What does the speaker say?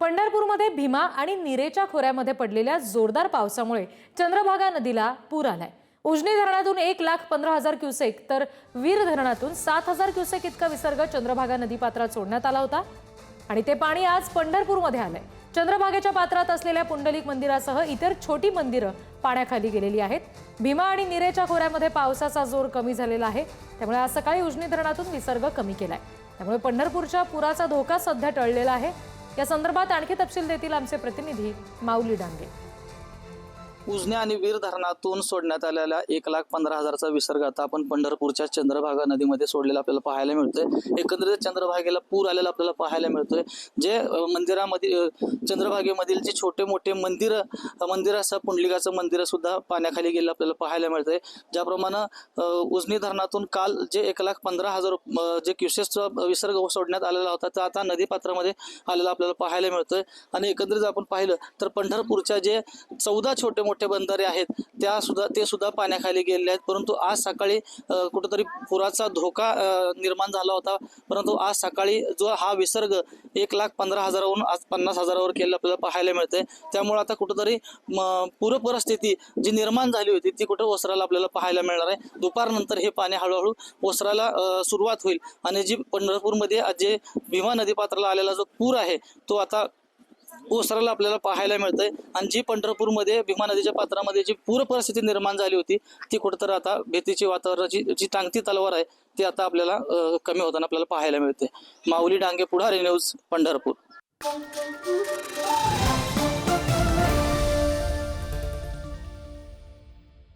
पंढरपूरमध्ये भीमा आणि निरेच्या खोऱ्यामध्ये पडलेल्या जोरदार पावसामुळे चंद्रभागा नदीला पूर आलाय. उजनी धरणातून एक लाख पंधरा हजार क्युसेक तर वीर धरणातून सात हजार क्युसेक इतका विसर्ग चंद्रभागा नदी पात्रात सोडण्यात आला होता. आणि ते पाणी आज पंढरपूरमध्ये आलंय. चंद्रभागेच्या पात्रात असलेल्या पुंडलिक मंदिरासह इतर छोटी मंदिरं पाण्याखाली गेलेली आहेत. भीमा आणि निरेच्या खोऱ्यामध्ये पावसाचा जोर कमी झालेला आहे. त्यामुळे आज सकाळी उजनी धरणातून विसर्ग कमी केलाय. त्यामुळे पंढरपूरच्या पुराचा धोका सध्या टळलेला आहे. या संदर्भात आणखी तपशील देतील आमचे प्रतिनिधी माऊली डांगे. उजने आणि वीर धरणातून सोडण्यात आलेला एक लाख पंधरा हजारचा विसर्ग आता आपण पंढरपूरच्या चंद्रभागा नदीमध्ये सोडलेला आपल्याला पाहायला मिळतोय. एकंदरीत चंद्रभागेला पूर आलेला आपल्याला पाहायला मिळतोय. जे मंदिरामध्ये चंद्रभागेमधील जे छोटे मोठे मंदिर असं पुंडलिकाचं मंदिर सुद्धा पाण्याखाली गेलेलं आपल्याला पाहायला मिळतंय. ज्याप्रमाणे उजनी धरणातून काल जे एक लाख पंधरा हजार जे क्युसेसचा विसर्ग सोडण्यात आलेला होता तर आता नदीपात्रामध्ये आलेला आपल्याला पाहायला मिळतोय. आणि एकंदरीत आपण पाहिलं तर पंढरपूरच्या जे चौदा छोटे मोठे बंधारे आहेत त्या सुद्धा ते सुद्धा पाण्याखाली गेलेले आहेत. परंतु आज सकाळी कुठंतरी पुराचा धोका निर्माण झाला होता. परंतु आज सकाळी जो हा विसर्ग एक लाख पंधरा हजारावरून आज पन्नास हजारावर केलेला आपल्याला पाहायला मिळते त्यामुळे आता कुठंतरी म, पूर परिस्थिती जी निर्माण झाली होती ती कुठं ओसरायला आपल्याला पाहायला मिळणार आहे. दुपारनंतर हे पाणी हळूहळू ओसरायला सुरुवात होईल. आणि जी पंढरपूरमध्ये आज जे भीमा नदीपात्राला आलेला जो पूर आहे तो आता ओसराला आपल्याला पाहायला मिळतंय. आणि जी पंढरपूरमध्ये भीमा नदीच्या पात्रामध्ये जी पूर परिस्थिती निर्माण झाली होती ती कुठंतरी आता भीतीची वातावरणाची जी टांगती तलवार आहे ती आता आपल्याला कमी होताना आपल्याला पाहायला मिळते माऊली डांगे पुढारी न्यूज पंढरपूर.